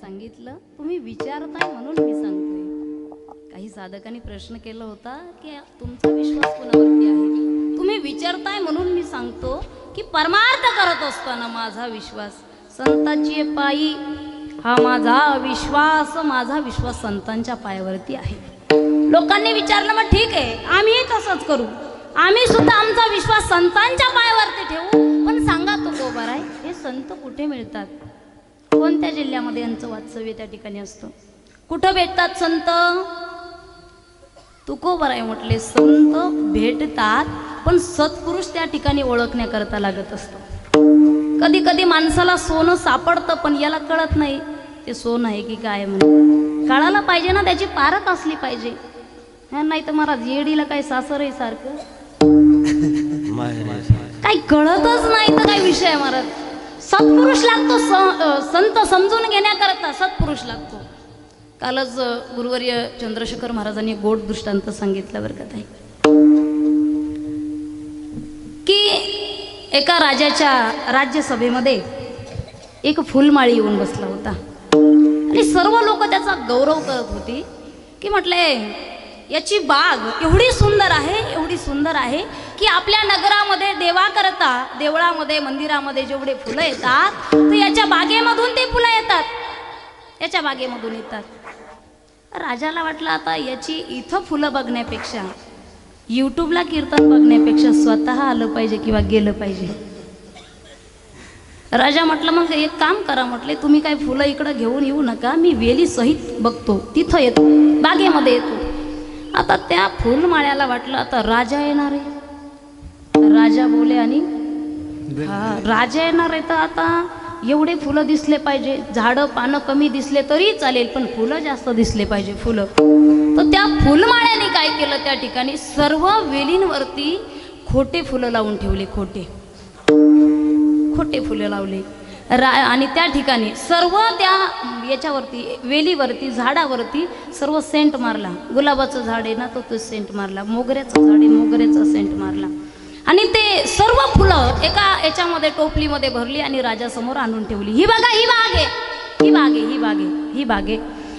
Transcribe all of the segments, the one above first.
सांगितलं तुम्ही विचारताय म्हणून मी सांगते. काही साधकांनी प्रश्न केला होता की तुमचा विश्वास कोणावरती आहे? तुम्ही विचारताय म्हणून मी सांगतो की परमार्थ करत असताना माझा विश्वास. संताची पायी हा माझा विश्वास माझा विश्वास संतांच्या पायावरती आहे. लोकांनी विचारलं मग ठीक आहे आम्ही तसंच करू. आम्ही सुद्धा आमचा विश्वास संतांच्या पायावरती ठेवू. पण सांगा तो गोबर आहे हे संत कुठे मिळतात? कोणत्या जिल्ह्यामध्ये यांचं वास्तव्य त्या ठिकाणी असतं? कुठं भेटतात संत? तुकोबर आहे म्हटले संत भेटतात पण सत्पुरुष त्या ठिकाणी ओळखण्याकरता लागत असतं. कधी कधी माणसाला सोनं सापडतं पण याला कळत नाही. ते सोनं आहे की काय म्हणून कळायला पाहिजे ना त्याची पारख असली पाहिजे. हा, नाही तर महाराज येडीला काय सासर आहे सारखं? काही कळतच नाही तर काय विषय महाराज? सत्पुरुष लागतो स- संत समजून घेण्याकरता सत्पुरुष लागतो. कालच गुरुवर्य चंद्रशेखर महाराजांनी गोड दृष्टांत सांगितलं बरं का ताई. की एका राजाच्या राज्यसभेमध्ये एक फुलमाळी येऊन बसला होता. आणि सर्व लोक त्याचा गौरव करत होती की म्हटले याची बाग एवढी सुंदर आहे एवढी सुंदर आहे की आपल्या नगरामध्ये करता देवळामध्ये मंदिरामध्ये जेवढे फुलं येतात तर याच्या बागेमधून ते फुलं येतात. याच्या बागेमधून येतात. राजाला वाटलं आता याची इथं फुलं बघण्यापेक्षा यूट्यूबला कीर्तन बघण्यापेक्षा स्वतः आलं पाहिजे किंवा गेलं पाहिजे. राजा म्हटलं मग एक काम करा म्हटले तुम्ही काय फुलं इकडं घेऊन येऊ नका मी वेली सहित बघतो तिथं येतो बागेमध्ये येतो. आता त्या फुलमाळ्याला वाटलं आता राजा येणार आहे. राजा बोले आणि हा राजा येणार आहे तर आता एवढे फुलं दिसले पाहिजे. झाडं पानं कमी दिसले तरी चालेल पण फुलं जास्त दिसले पाहिजे फुलं. तर त्या फुलमाळ्याने काय केलं त्या ठिकाणी? सर्व वेलींवरती खोटे फुलं लावून ठेवले खोटे. खोटे फुले लावले. रा आणि त्या ठिकाणी सर्व त्या याच्यावरती वेलीवरती झाडावरती सर्व सेंट मारला. गुलाबाचं झाड आहे ना तो तो सेंट मारला. मोगऱ्याचं झाड आहे मोगऱ्याचा सेंट मारला. आणि ते सर्व फुलं एका याच्यामध्ये टोपलीमध्ये भरली आणि राजासमोर आणून ठेवली. ही बघा ही बाग. आहे ही बाग आहे ही बाग आहे ही बाग. आहे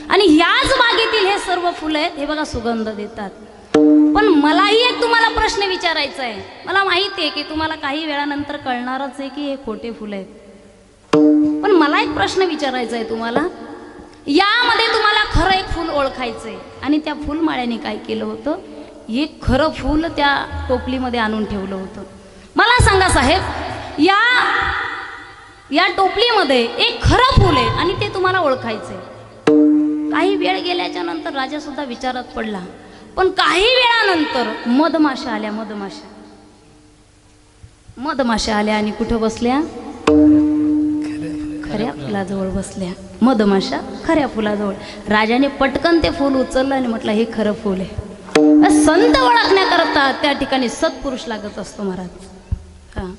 आणि ह्याच बागेतील हे सर्व फुलं आहेत हे बघा सुगंध देतात. पण मलाही एक तुम्हाला प्रश्न विचारायचा आहे. मला माहिती आहे की तुम्हाला काही वेळानंतर कळणारच आहे की हे खोटे फुलं आहेत. पण मला एक प्रश्न विचारायचा आहे तुम्हाला. यामध्ये तुम्हाला खरं एक फूल ओळखायचं आहे आणि त्या फुलमाळ्याने काय केलं होतं? एक खरं फूल त्या टोपलीमध्ये आणून ठेवलं होतं. मला सांगा साहेब या या टोपलीमध्ये एक खरं फूल आहे आणि ते तुम्हाला ओळखायचं आहे काही वेळ गेल्याच्यानंतर राजा सुद्धा विचारात पडला. पण काही वेळानंतर मधमाशा आल्या मधमाशा. मधमाशा आल्या आणि कुठं बसल्या? खऱ्या फुलाजवळ बसल्या. मधमाशा खऱ्या फुलाजवळ. राजाने पटकन ते फूल उचललं आणि म्हटलं हे खरं फूल आहे. संत ओळखण्याकरता त्या ठिकाणी सत्पुरुष लागत असतो महाराज. हा.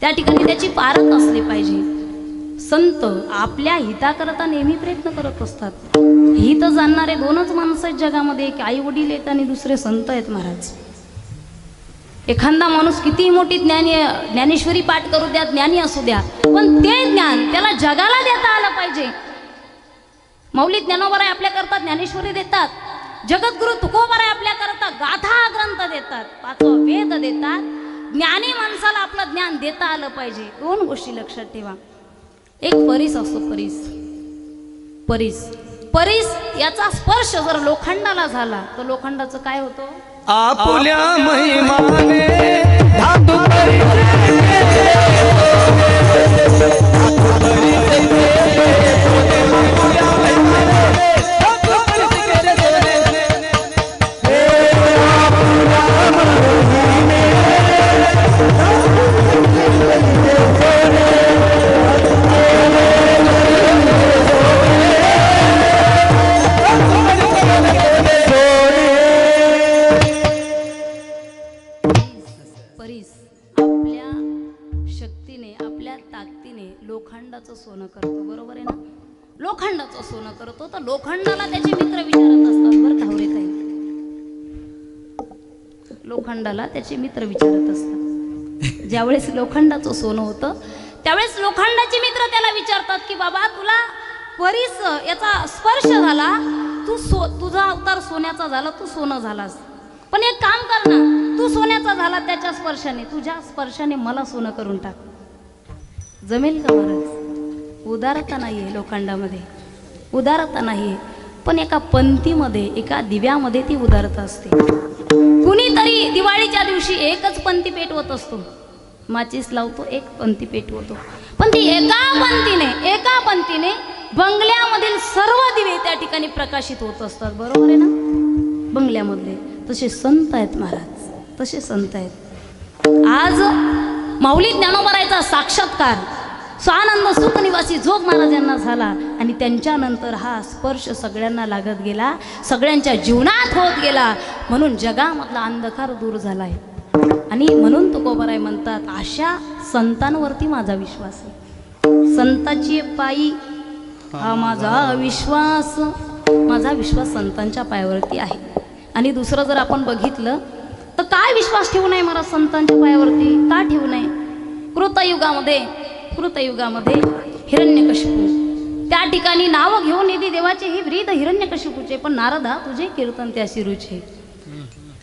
त्या ठिकाणी त्याची पारख असली पाहिजे. संत आपल्या हिताकरता नेहमी प्रयत्न करत असतात. हित जाणणारे दोनच माणसं आहेत जगामध्ये. एक आई वडील आहेत आणि दुसरे संत आहेत महाराज. एखादा माणूस कितीही मोठी ज्ञानी ज्ञानेश्वरी पाठ करू द्या ज्ञानी असू द्या पण ते ज्ञान त्याला जगाला देता आलं पाहिजे. मौली ज्ञानोबराय आपल्याकरता ज्ञानेश्वरी देतात. जगद्गुरु तुकोबराय आपल्या करता गाथा ग्रंथ देतात पाचवा वेद देतात. ज्ञानी माणसाला आपलं ज्ञान देता आलं पाहिजे. दोन गोष्टी लक्षात ठेवा. एक परीस असतो परीस. परीस. परीस याचा स्पर्श जर लोखंडाला झाला तर लोखंडाचं काय होतं? आपुल्या महिमाने लोखंडाला त्याचे मित्र विचारत असतात. ज्यावेळेस लोखंडाचं सोनं होतं त्यावेळेस लोखंडाचे मित्र त्याला विचारतात की बाबा तुला परीस याचा स्पर्श झाला. तू सो तुझा अवतार सोन्याचा झाला तू सोनं झालास. पण एक काम कर ना तू सोन्याचा झाला त्याच्या स्पर्शाने. तुझ्या स्पर्शाने मला सोनं करून टाक. जमेल का महाराज? उदारता नाही आहे लोखंडामध्ये. उदारता नाही आहे पण एका पंथीमध्ये एका दिव्यामध्ये ती उदारता असते. कुणीतरी दिवाळीच्या दिवशी एकच पंथी पेटवत असतो. माचीस लावतो एक पंथी पेटवतो. पण ती एका पंथीने एका पंथीने बंगल्यामधील सर्व दिवे त्या ठिकाणी प्रकाशित होत असतात. बरोबर आहे ना? बंगल्यामधले. तसे संत आहेत महाराज. तसे संत आहेत. आज माऊली ज्ञानोबरायचा साक्षात्कार स्वानंद सुख झोप जोग महाराजांना झाला. आणि त्यांच्यानंतर हा स्पर्श सगळ्यांना लागत गेला. सगळ्यांच्या जीवनात होत गेला. म्हणून जगामधला अंधकार दूर झाला आहे आणि म्हणून तुकोबराय म्हणतात अशा संतांवरती माझा विश्वास आहे. संताची पायी हा माझा विश्वास माझा विश्वास संतांच्या पायावरती आहे. आणि दुसरं जर आपण बघितलं तर काय विश्वास ठेवू नये मला संतांच्या पायावरती? का ठेवू नये? कृतयुगामध्ये कृतयुगामध्ये हिरण्यकशिपू. त्या ठिकाणी नावं घेऊन येते देवाचे हे व्रीत हिरण्यकशिपूचे पण नारदा तुझे कीर्तन त्या शिरूचे.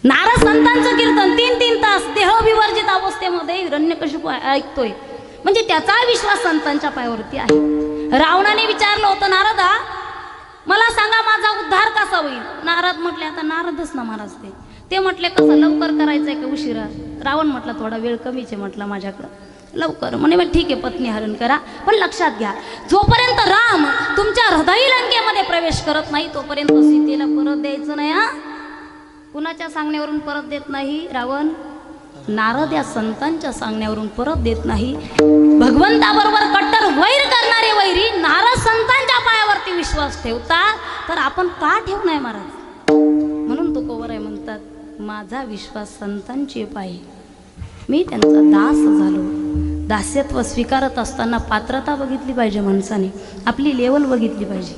नारद संतांचं कीर्तन तीन तीन तास देह विवर्जित अवस्थेमध्ये हिरण्यकशिपू ऐकतोय. म्हणजे त्याचा विश्वास संतांच्या पायावरती आहे. रावणाने विचारलं होतं नारदा मला सांगा माझा उद्धार कसा होईल? नारद म्हटले आता नारदच ना महाराज ते म्हटले कसं लवकर करायचंय का उशिरा? रावण म्हटलं थोडा वेळ कमीच आहे म्हटलं माझ्याकडं. लवकर. म्हणे मग ठीक आहे पत्नी हरण करा पण लक्षात घ्या. जोपर्यंत राम तुमच्या हृदय लंकेमध्ये प्रवेश करत नाही तोपर्यंत सीतेला परत द्यायचं नाही हा? कुणाच्या सांगण्यावरून परत देत नाही? रावण? नारद या संतांच्या सांगण्यावरून परत देत नाही. भगवंताबरोबर कट्टर वैर करणारे वैरी नारद संतांच्या पायावरती विश्वास ठेवतात तर आपण का ठेवू नये महाराज? म्हणून तो कोवर आहे म्हणतात माझा विश्वास संतांची पाय. मी त्यांचा दास झालो. दास्यत्व स्वीकारत असताना पात्रता बघितली पाहिजे माणसाने. आपली लेवल बघितली पाहिजे.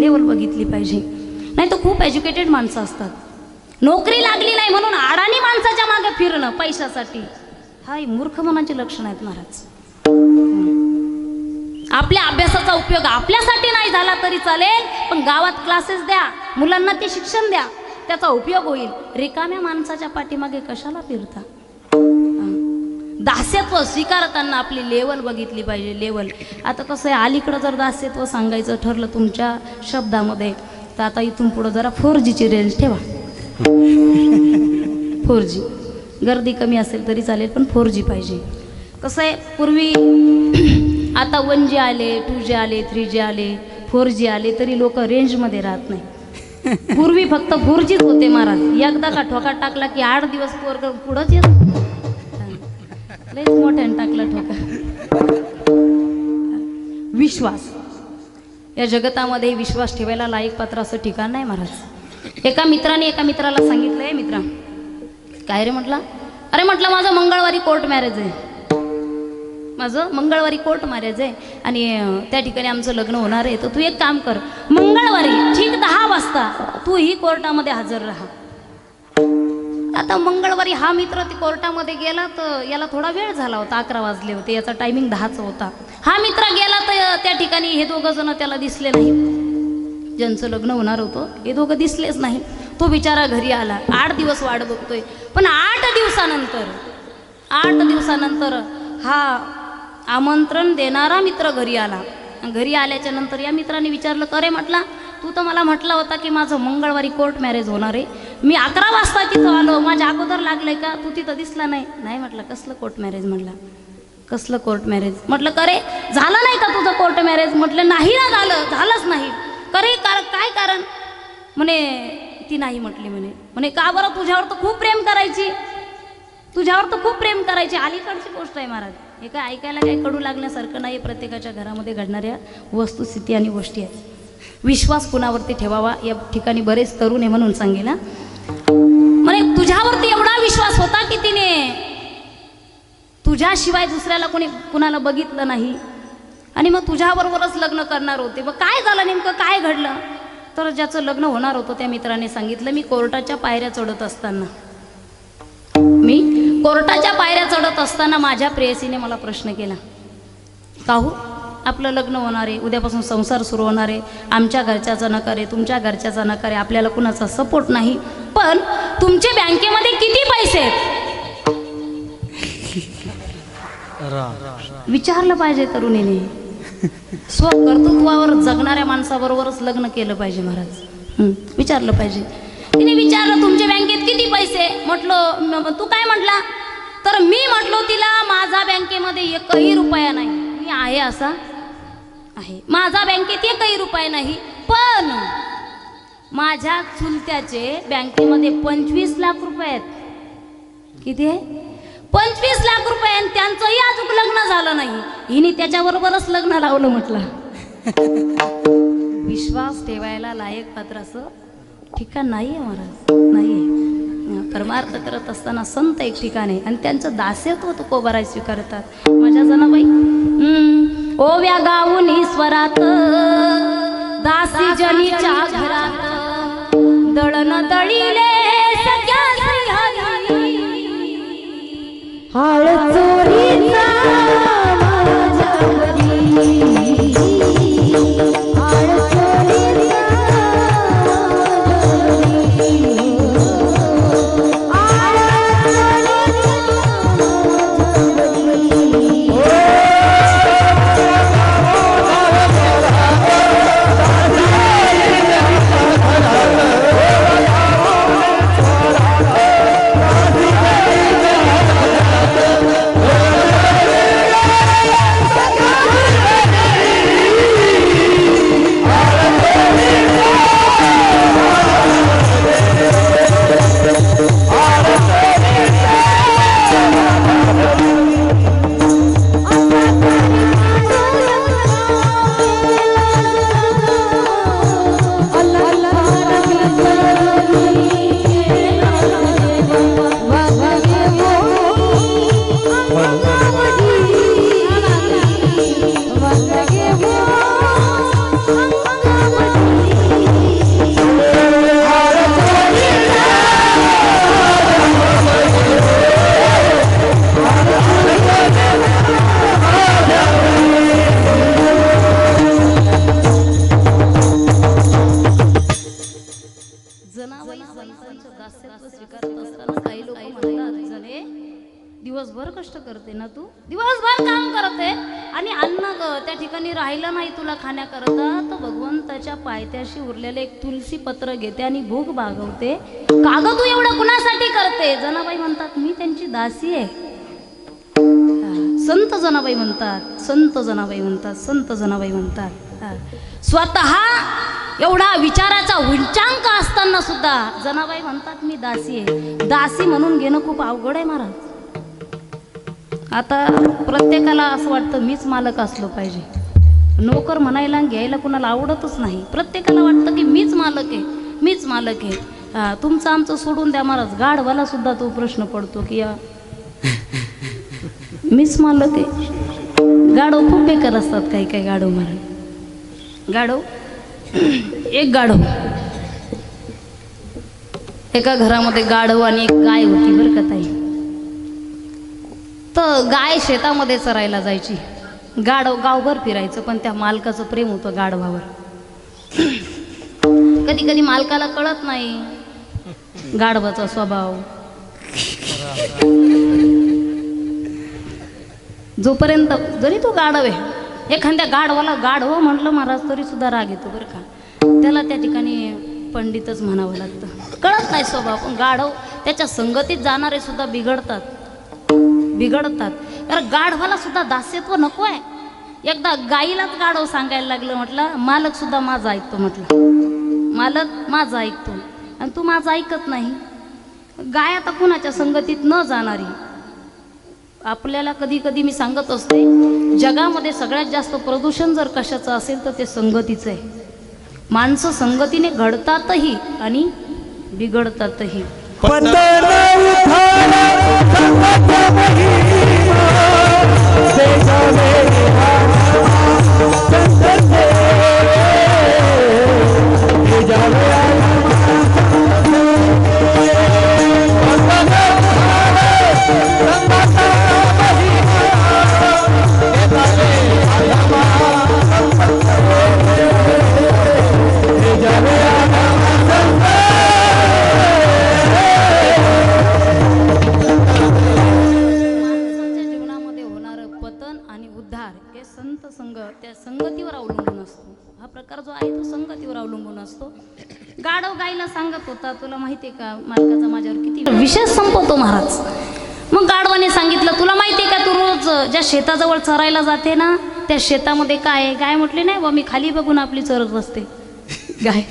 लेवल बघितली पाहिजे. नाही तर खूप एज्युकेटेड माणसं असतात. नोकरी लागली नाही म्हणून आडाणी माणसाच्या मागे फिरणं पैशासाठी. हा मूर्ख मनाचे लक्षण आहेत महाराज. आपल्या अभ्यासाचा उपयोग आपल्यासाठी नाही झाला तरी चालेल पण गावात क्लासेस द्या मुलांना ते शिक्षण द्या. त्याचा उपयोग होईल. रिकाम्या माणसाच्या पाठीमागे कशाला फिरता? दास्यत्व स्वीकारताना आपली लेवल बघितली पाहिजे लेवल. आता कसं आहे अलीकडं जर दास्यत्व सांगायचं ठरलं तुमच्या शब्दामध्ये तर आता इथून पुढं जरा फोर जीची रेंज ठेवा. फोर जी गर्दी कमी असेल तरी चालेल पण फोर जी पाहिजे. कसं आहे पूर्वी आता वन जी आले टू जी आले थ्री जी आले फोर जी आले तरी लोक रेंजमध्ये राहत नाही. पूर्वी फक्त फोर जीच होते महाराज. एकदा का ठोका टाकला की आठ दिवस पोरग पुढंच येत? लयच मोठ्यानं टाकला ठोका विश्वास. या जगतामध्ये विश्वास ठेवायला लायक पात्र असं ठिकाण नाही महाराज. एका मित्राने एका मित्राला सांगितलंय मित्रा. काय रे म्हटला? अरे म्हटलं माझं मंगळवारी कोर्ट मॅरेज आहे. माझं मंगळवारी कोर्ट मॅरेज आहे. आणि त्या ठिकाणी आमचं लग्न होणार आहे. तर तू एक काम कर. मंगळवारी ठीक दहा वाजता तू ही कोर्टामध्ये हजर राहा. आता मंगळवारी हा मित्र ते कोर्टामध्ये गेला तर याला थोडा वेळ झाला होता अकरा वाजले होते याचा टायमिंग दहाचा होता. हा मित्र गेला तर त्या ठिकाणी हे दोघं जण त्याला दिसले नाही. ज्यांचं लग्न होणार होतं हे दोघं दिसलेच नाही. तो बिचारा घरी आला. आठ दिवस वाट बघतोय. पण आठ दिवसानंतर आठ दिवसानंतर हा आमंत्रण देणारा मित्र घरी आला. घरी आल्याच्यानंतर या मित्राने विचारलं करे म्हटला तू तर मला म्हटला होता की माझं मंगळवारी कोर्ट मॅरेज होणार आहे. मी अकरा वाजता तिथं आलो. माझ्या अगोदर लागलंय का? तू तिथं दिसला नाही. नाही म्हटलं कसलं कोर्ट मॅरेज म्हटलं? कसलं कोर्ट मॅरेज म्हटलं करे झालं नाही का तुझं कोर्ट मॅरेज म्हटलं नाही ना झालं. झालंच नाही. करे कार काय कारण? म्हणे ती नाही म्हटली म्हणे. म्हणे का बरं? तुझ्यावर तर खूप प्रेम करायची. तुझ्यावर तर खूप प्रेम करायची. अलीकडची गोष्ट आहे महाराज. हे काय ऐकायला काही कडू लागण्यासारखं नाही प्रत्येकाच्या घरामध्ये घडणाऱ्या वस्तुस्थिती आणि गोष्टी आहेत. विश्वास कुणावरती ठेवावा? या ठिकाणी बरेच तरुण आहे म्हणून सांगेल म्हणे तुझ्यावरती एवढा विश्वास होता की तिने तुझ्याशिवाय दुसऱ्याला कोणी कुणाला बघितलं नाही? आणि मग तुझ्याबरोबरच लग्न करणार होते. मग काय झालं नेमकं? काय घडलं? तर ज्याचं लग्न होणार होतं त्या मित्राने सांगितलं मी कोर्टाच्या पायऱ्या चढत असताना मी कोर्टाच्या पायऱ्या चढत असताना माझ्या प्रेयसीने मला प्रश्न केला. काहू? आपलं लग्न होणार आहे उद्यापासून संसार सुरू होणार आहे. आमच्या घरच्याचा नकार आहे तुमच्या घरच्याचा नकार आहे आपल्याला कुणाचा सपोर्ट नाही. पण तुमचे बँकेमध्ये किती पैसे आहेत? विचारलं पाहिजे तरुणीने. स्वकर्तृत्वावर जगणाऱ्या माणसाबरोबरच लग्न केलं पाहिजे महाराज. विचारलं पाहिजे. तिने विचारलं तुमच्या बँकेत किती पैसे म्हटलं तू काय म्हटला? तर मी म्हटलो तिला माझा बँकेमध्ये एकही रुपया नाही. मी आहे असा आहे. माझा बँकेत एकही रुपये नाही पण माझ्या चुलत्याचे बँकेमध्ये पंचवीस लाख रुपये आहेत. किती आहे? पंचवीस लाख रुपये आणि त्यांचंही अजून लग्न झालं नाही. हिने त्याच्याबरोबरच लग्न लावलं म्हटलं. विश्वास ठेवायला लायक पात्र असं ठिकाण नाही आहे महाराज. नाही आहे. परमार्थ करत असताना संत एक ठिकाण आहे. आणि त्यांचं दास्यत्व होतं कोबराय स्वीकारतात. माझ्या जनाबाई? बाई ओव्या गाऊन ईश्वरात दासी जनीच्या घरात दळण दळीले सख्या श्रीहरी. हाळ चोरीचा भागवते काग तू एवढं कुणासाठी करते? जनाबाई म्हणतात मी त्यांची दासी आहे. संत जनाबाई म्हणतात संत जनाबाई म्हणतात संत जनाबाई म्हणतात. स्वतः एवढा विचाराचा उंचांक असताना सुद्धा जनाबाई म्हणतात मी दासी आहे. दासी म्हणून घेणं खूप अवघड आहे महाराज. आता प्रत्येकाला असं वाटतं मीच मालक असलो पाहिजे. नोकर म्हणायला घ्यायला कुणाला आवडतच नाही. प्रत्येकाला वाटतं की मीच मालक आहे मीच मालक आहे. हां तुमचं आमचं सोडून द्या महाराज. गाढवाला सुद्धा तो प्रश्न पडतो की या. मीच मानलं ते. गाढव खूप बेकार असतात काही काही गाढव महाराज. गाढव? एक गाढव. एका घरामध्ये गाढव आणि एक गाय होती बरं का ताई. तर गाय शेतामध्ये चरायला जायची. गाढव गावभर फिरायचं पण त्या मालकाचं प्रेम होतं गाढवावर. कधी कधी मालकाला कळत नाही. गाढवाचा स्वभाव. जोपर्यंत जरी तो गाढव आहे एखाद्या गाढवाला गाढव म्हटलं महाराज तरी सुद्धा राग येतो बरं का? त्याला त्या ठिकाणी पंडितच म्हणावं लागतं. कळत नाही स्वभाव पण गाढव त्याच्या संगतीत जाणारे सुद्धा बिघडतात. बिघडतात. कारण गाढवाला सुद्धा दास्यत्व नको आहे. एकदा गाईलाच गाढव सांगायला लागलं म्हटलं मालक सुद्धा माझा ऐकतो म्हटलं. मालक माझा ऐकतो. आणि तू माझं ऐकत नाही. गाय आता कुणाच्या संगतीत न जाणारी? आपल्याला कधी कधी मी सांगत असते जगामध्ये सगळ्यात जास्त प्रदूषण जर कशाचं असेल तर ते संगतीचं आहे. माणसं संगतीने घडतातही आणि बिघडतातही. पंढर अवलंबून असतो. गाढव गाईला सांगत होता तुला माहिती आहे का मालकाचा माझ्यावर किती विशेष संपवतो महाराज? मग गाढवाने सांगितलं तुला माहिती आहे का तू रोज ज्या शेताजवळ चरायला जाते ना त्या शेतामध्ये काय आहे? गाय म्हटली नाही बा मी खाली बघून आपली चरत असते गाय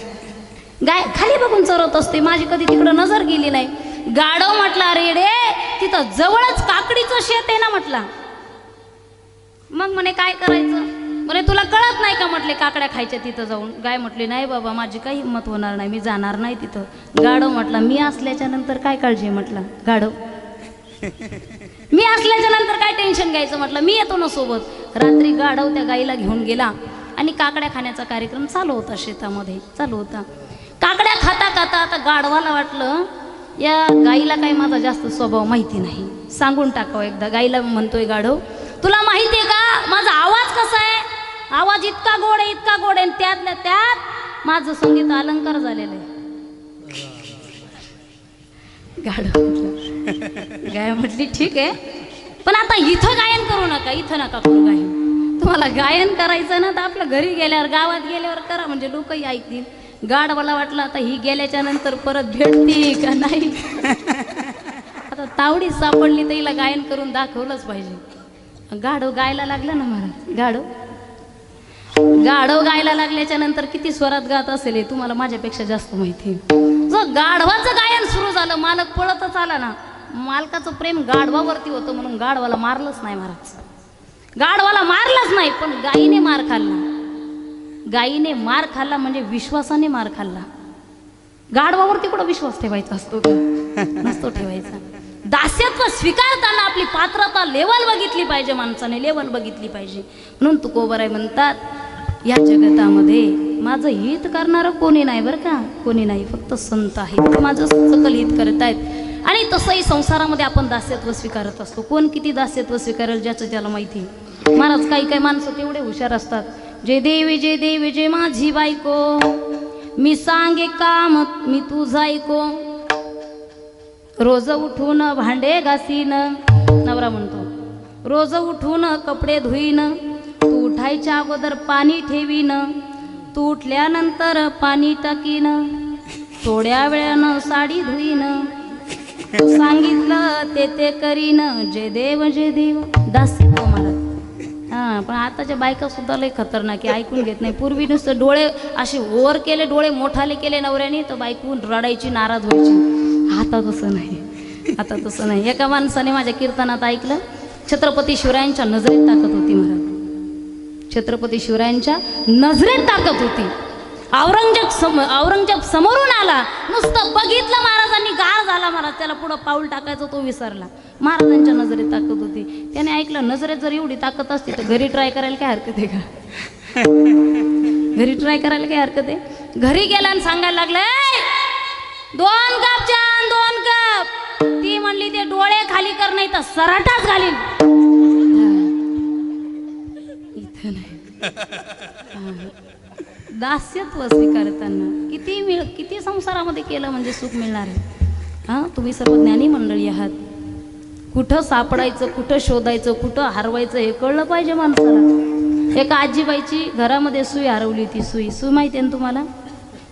गाय खाली बघून चरत असते? माझी कधी तिकडं नजर गेली नाही. गाढव म्हटला अरे रे तिथं जवळच काकडीचं शेत आहे ना म्हटला. मग म्हणे काय करायचं? म्हणे तुला कळत नाही का? म्हटले काकड्या खायच्या तिथं जाऊन. गाय म्हटली नाही बाबा माझी काही हिंमत होणार नाही मी जाणार नाही तिथं. गाढव म्हटला मी असल्याच्या नंतर काय काळजी आहे? म्हटलं गाढव. मी असल्याच्या नंतर काय टेन्शन घ्यायचं? म्हटलं मी येतो ना सोबत. रात्री गाढव त्या गाईला घेऊन गेला आणि काकड्या खाण्याचा कार्यक्रम चालू होता शेतामध्ये चालू होता. काकड्या खाता खाता आता गाढवाला वाटलं या गाईला काही माझा जास्त स्वभाव माहिती नाही. सांगून टाकावं एकदा. गाईला म्हणतोय गाढव तुला माहिती आहे का? माझा आवाज कसा आहे? आवाज इतका गोड आहे इतका गोड आहे आणि त्यातल्या त्यात माझं संगीत अलंकार झालेलं आहे. गाढव गाय म्हटली ठीक आहे. पण आता इथं गायन करू नका इथं नका करू गायन. तुम्हाला गायन करायचं ना तर आपल्या घरी गेल्यावर गावात गेल्यावर करा म्हणजे लोकही ऐकतील. गाडवाला वाटलं आता ही गेल्याच्यानंतर परत भेटती का नाही? आता तावडी सापडली तर हिला गायन करून दाखवलंच पाहिजे. गाढव गायला लागलं ना महाराज? गाढव? गाढव गायला लागल्याच्या नंतर किती स्वरात गात असेल हे तुम्हाला माझ्यापेक्षा जास्त माहिती आहे. जो गाढवाचं गायन सुरू झालं मालक पळतच आला ना मालकाचं प्रेम गाढवावरती होतं म्हणून गाढवाला मारलंच नाही महाराज. गाढवाला मारलंच नाही पण गायीने मार खाल्ला. गायीने मार खाल्ला म्हणजे विश्वासाने मार खाल्ला. गाढवावरती कुठं विश्वास ठेवायचा असतो नसतो ठेवायचा. दास्यत्व स्वीकारताना आपली पात्रता लेवल बघितली पाहिजे माणसाने लेवल बघितली पाहिजे. म्हणून तुकोबराय म्हणतात या जगतामध्ये माझं हित करणारं कोणी नाही बरं का? कोणी नाही फक्त संत आहेत. ते माझं सकल हित करत आहेत आणि तसंही संसारामध्ये आपण दास्यत्व स्वीकारत असतो. कोण किती दास्यत्व स्वीकारेल ज्याचं त्याला माहिती? आहे. महाराज काही काही माणसं तेवढे हुशार असतात. जे देवी जय देवी जय माझी बायको. मी सांगे काम मी तुझा ऐको रोज उठून भांडे घासीन नवरा म्हणतो. रोज उठून कपडे धुईन तू उठायच्या अगोदर पाणी ठेवीन. तू उठल्यानंतर पाणी टाकीन. थोड्या वेळानं साडी धुईन. तू सांगितलं ते ते करीन. जय देव जय देव. दास हो मला. हां पण आताच्या बायका सुद्धा लय खतरनाक आहे ऐकून घेत नाही. पूर्वी नुसतं डोळे असे ओवर केले डोळे मोठाले केले नवऱ्याने तर बायकून रडायची नाराज व्हायची. आता तसं नाही. आता तसं नाही. एका माणसाने माझ्या कीर्तनात ऐकलं छत्रपती शिवरायांच्या नजरेत ताकद होती महाराज छत्रपती शिवरायांच्या नजरेत ताकद होती. औरंगजेब सम औरंगजेब समोरून आला. नुसतं बघितलं महाराजांनी गार झाला महाराज. त्याला पुढं पाऊल टाकायचं तो विसरला. महाराजांच्या नजरेत ताकद होती. त्याने ऐकलं नजरेत जर एवढी ताकद असती तर घरी ट्राय करायला काय हरकत आहे का? घरी ट्राय करायला काय हरकत आहे? घरी गेला आणि सांगायला लागलं दोन कप छान दोन कप. ती म्हणली ते डोळे खाली कर नाही तर सराटाच घालीन. नाही. दास्यत्व स्वीकारताना किती मिळ किती संसारामध्ये केलं म्हणजे सुख मिळणार आहे? हां? तुम्ही सर्व ज्ञानी मंडळी आहात. कुठं सापडायचं कुठं शोधायचं कुठं हरवायचं हे कळलं पाहिजे माणसाला. एका आजीबाईची घरामध्ये सुई हरवली ती सुई. सुई माहिती आहे ना तुम्हाला?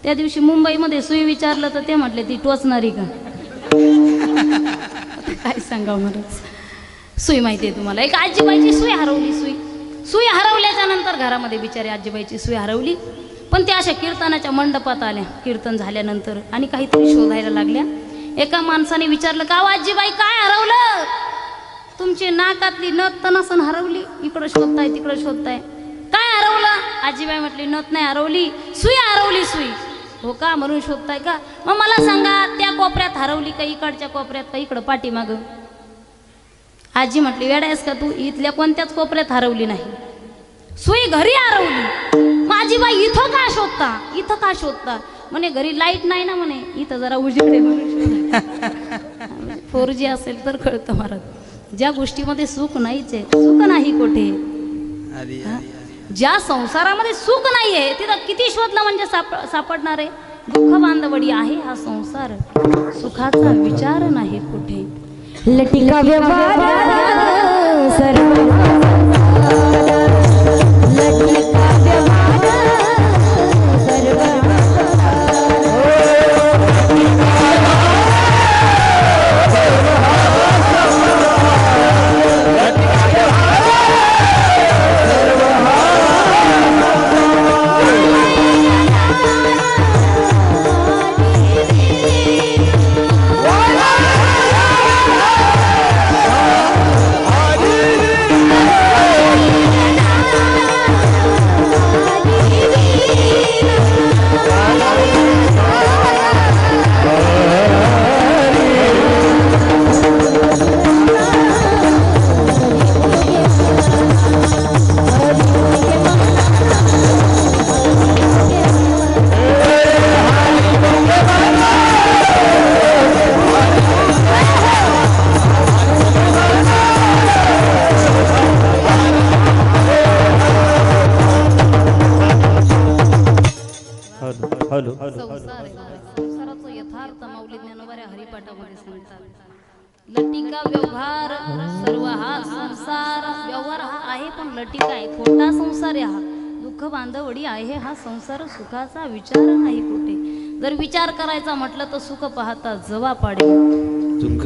त्या दिवशी मुंबईमध्ये सुई विचारलं तर ते म्हटले ती टोचणारी का? काय सांगा मला सुई माहिती आहे तुम्हाला. एक आजीबाईची सुई हरवली सुई. सुई हरवल्याच्या नंतर घरामध्ये बिचारी आजीबाईची सुई हरवली. पण त्या अशा कीर्तनाच्या मंडपात आल्या. कीर्तन झाल्यानंतर आणि काहीतरी शोधायला लागल्या. एका माणसाने विचारलं का आजीबाई काय हरवलं? तुमची नाकातली नथ तर नसन हरवली. इकडं शोधताय तिकडं शोधताय. काय हरवलं? आजीबाई म्हटली नथ नाही हरवली सुई हरवली सुई. हो का? म्हणून शोधताय का? मग मला सांगा त्या कोपऱ्यात हरवली का इकडच्या कोपऱ्यात का इकडं पाठीमागं? आजी म्हटली वेडा आहेस का तू? इथल्या कोणत्याच कोपऱ्यात हरवली नाही. सुई घरी हरवली माझी बाई इथं का शोधता? इथं का शोधता? म्हणे घरी लाइट नाही ना म्हणे. इथं जरा म्हणून फोर जी असेल तर कळतं महाराज ज्या गोष्टीमध्ये सुख नाहीच आहे सुख नाही कुठे? ज्या संसारामध्ये सुख नाही आहे तिथं किती शोधलं म्हणजे साप सापडणार आहे? दुःख बांधवडी आहे हा संसार. सुखाचा विचार नाही कुठे. लटिका व्यवहार सर्व बघा. संसाराचं यथार्थ माऊली ज्ञानोबाऱ्या हरिपाठामध्ये सांगतात. लटिका व्यवहार सर्व हा संसार व्यवहार हा आहे पण लटिका आहे खोटा संसार आहे हा. दुःख बांधवडी आहे हा संसार सुखाचा विचार नाही कुठे. जर विचार करायचा म्हटलं तर सुख पाहता जवा पाडे. दुःख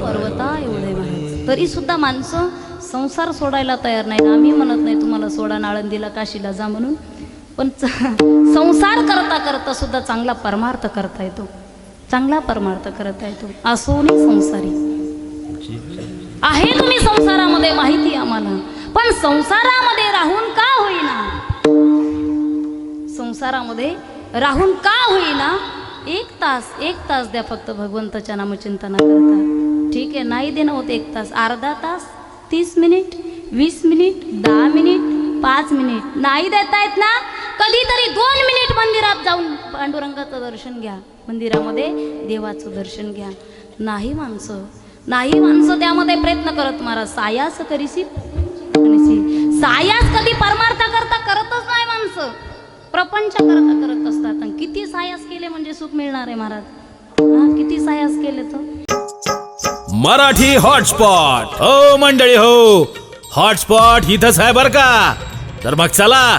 पर्वता एवढे तरी सुद्धा माणसं संसार सोडायला तयार नाही आम्ही म्हणत नाही तुम्हाला सोडा नाळंदीला काशीला जा म्हणून. पण च- संसार करता करता सुद्धा चांगला परमार्थ करता येतो. चांगला परमार्थ करता येतो. असोनी संसारी. आहे तुम्ही संसारामध्ये माहिती आम्हाला. पण संसारामध्ये राहून का होईना? संसारामध्ये राहून का होईना? एक तास एक तास द्या फक्त भगवंताच्या नामचिंतना करता. ठीक आहे नाही देणं होत एक तास. अर्धा तास तीस मिनिट वीस मिनिट दहा मिनिट पाच मिनिट. नाही देता येत ना? कधीतरी दोन मिनिट मंदिरात जाऊन पांडुरंगाचं दर्शन घ्या. मंदिरामध्ये देवाचं दर्शन घ्या. नाही माणसं नाही माणसं त्यामध्ये प्रयत्न करत मारा सायास करीसी सायास कधी परमार्थ करता करतच नाही माणसं. प्रपंच करता करत असतात. आणि किती सायास केले म्हणजे सुख मिळणार आहे महाराज? हा किती सायास केले तर? मराठी हॉटस्पॉट. हो मंडळी हो. हॉटस्पॉट इथंच आहे बर का? तर मग चला